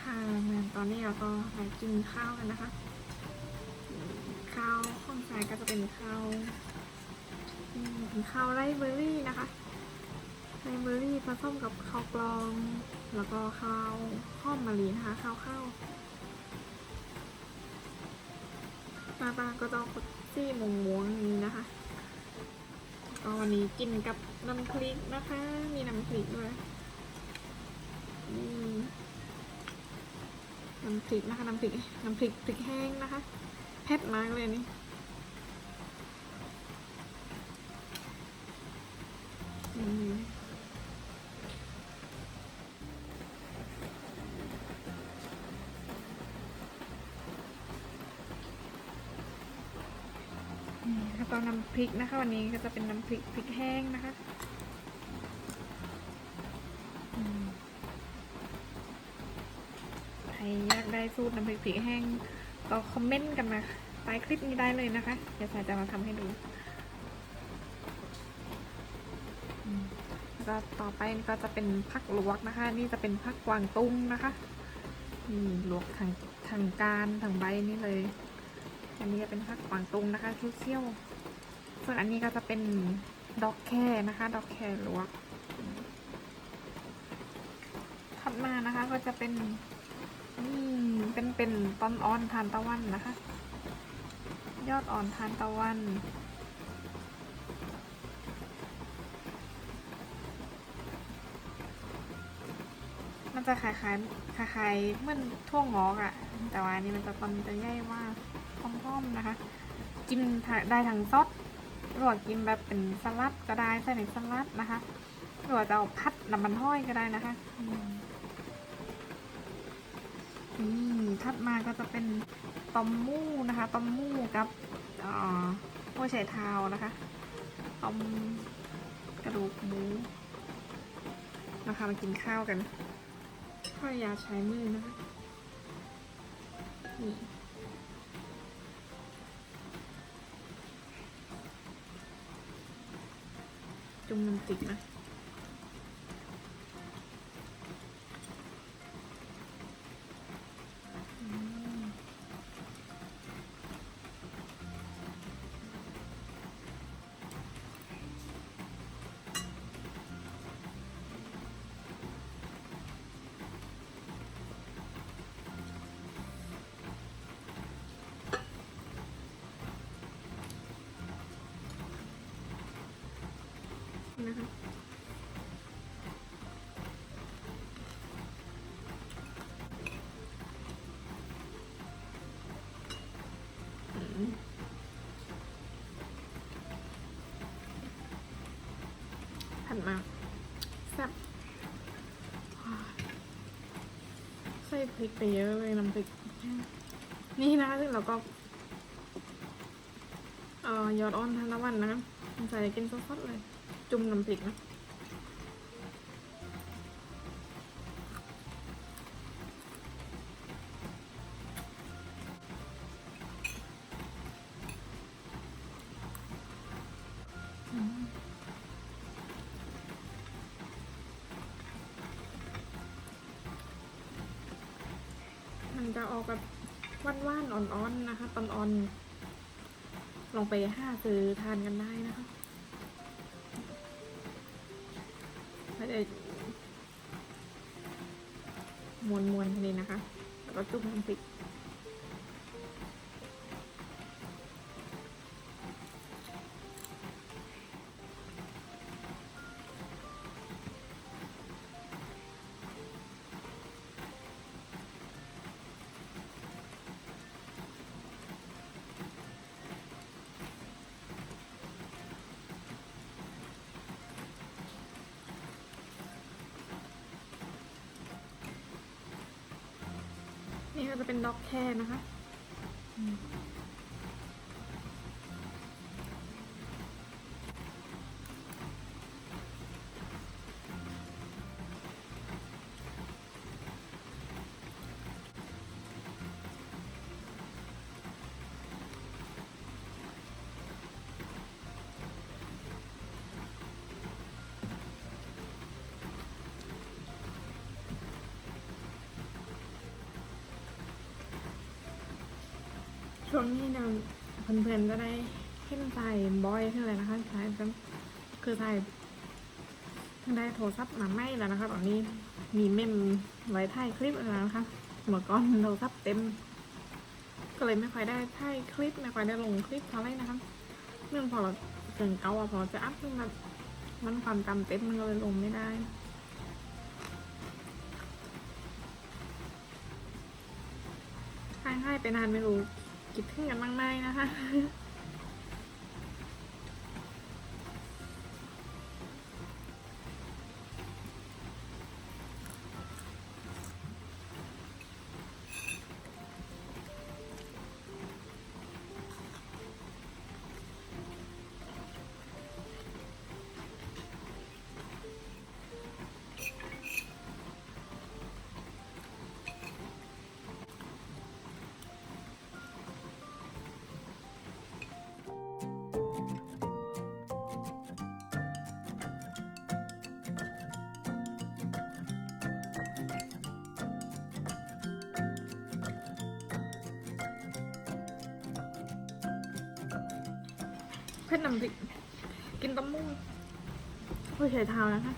ค่ะเหมือนตอนนี้เราก็มากินข้าวกันนะคะ ข้าวข้องสายก็จะเป็นข้าวเป็นข้าวไรเบอร์รี่นะคะไรเบอร์รี่ผสมกับข้าวกลอง แล้วก็ข้าวข้อมมะลินะคะข้าวข้าวหน้าตาก็จะออกซี่ม่วงม่วงนี้ วันนี้กินกับน้ำพริกนะคะ มีน้ำพริกด้วยน้ำพริกนะคะ น้ำพริก น้ำพริกพริกแห้งนะคะ เผ็ดมากเลยนี่ แล้วก็น้ำพริกนะคะ วันนี้ก็จะเป็นน้ำพริกพริกแห้งนะคะใครอยากได้สูตรน้ำพริกผีแห้งก็คอมเมนต์กันมาใต้คลิปนี้ได้เลยนะคะเดี๋ยวสายจะมาทำให้ดูแล้วก็ต่อไปก็จะเป็นผักลวกนะคะ นี่จะเป็นผักกวางตุ้งนะคะนี่ลวกทางทางการทางใบนี่เลย อันนี้จะเป็นผักกวางตุ้งนะคะเคี่ยว ส่วนอันนี้ก็จะเป็นดอกแค่นะคะดอกแค่ลวกถัดมานะคะก็จะเป็นอืมเป็นเป็นต้นอ่อนทานตะวันนะคะ ยอดอ่อนทานตะวันมันจะคล้ายๆคล้ายๆเหมือนทั่วงอกอะ่ะ แต่ว่าอันนี้มันจะต้นจะใหญ่มากพร้อมๆนะคะ กินได้ทั้งซดหรือว่ากินแบบเป็นสลัดก็ได้ใส่ในสลัดนะคะหรือว่าจะเอาพัดน้ำมันห้อยก็ได้นะคะอืมถัดมาก็จะเป็นตอมมู่นะคะตอมมู่กับอ่อหัวไชเท้านะคะตอมกระดูกหมูนะคะมากินข้าวกันข้าวยาใช้มือนะคะ นี่จุ่มน้ำจิกนะนะ พริกไปเยอะเลยน้ำพริก นี่นะคะซึ่งเราก็ เอ่อยอดอ่อนทานตะวันนะคะใส่กินสดๆเลย จุ่มน้ำพริกนะ จะออกแบบว่านๆอ่อนๆนะคะตอนอ่อนลองไปห้าซื้อทานกันได้นะคะไม่ได้มวนมวนๆนี่นะคะ แล้วก็จุ่มน้ำพริ นี่ก็จะเป็นด็อกแค่นะคะ ช่วงนี้เนี่ยเพื่อนๆจะได้เห็นใส่บอยขึ้นเลยนะคะใช้กันคือใส่ได้โทรศัพท์มาไม่แล้วนะคะตอนนี้มีเมมไว้ถ่ายคลิปแล้วนะคะเมื่อก่อนโทรศัพท์เต็ม ก็เลยไม่ค่อยได้ถ่ายคลิปไม่ค่อยได้ลงคลิปเท่าไหร่นะคะเนื่องพอเราถึงเก่าอะพอจะอัพขึ้นมามันความจำเต็มมันก็เลยลงไม่ได้ให้ให้ไปนานไม่รู้ คิดถึงกันบ้างไหมนะคะ เพื่อนนำพริกกินต้มมุ้งไม่ใช้เท้านะคะ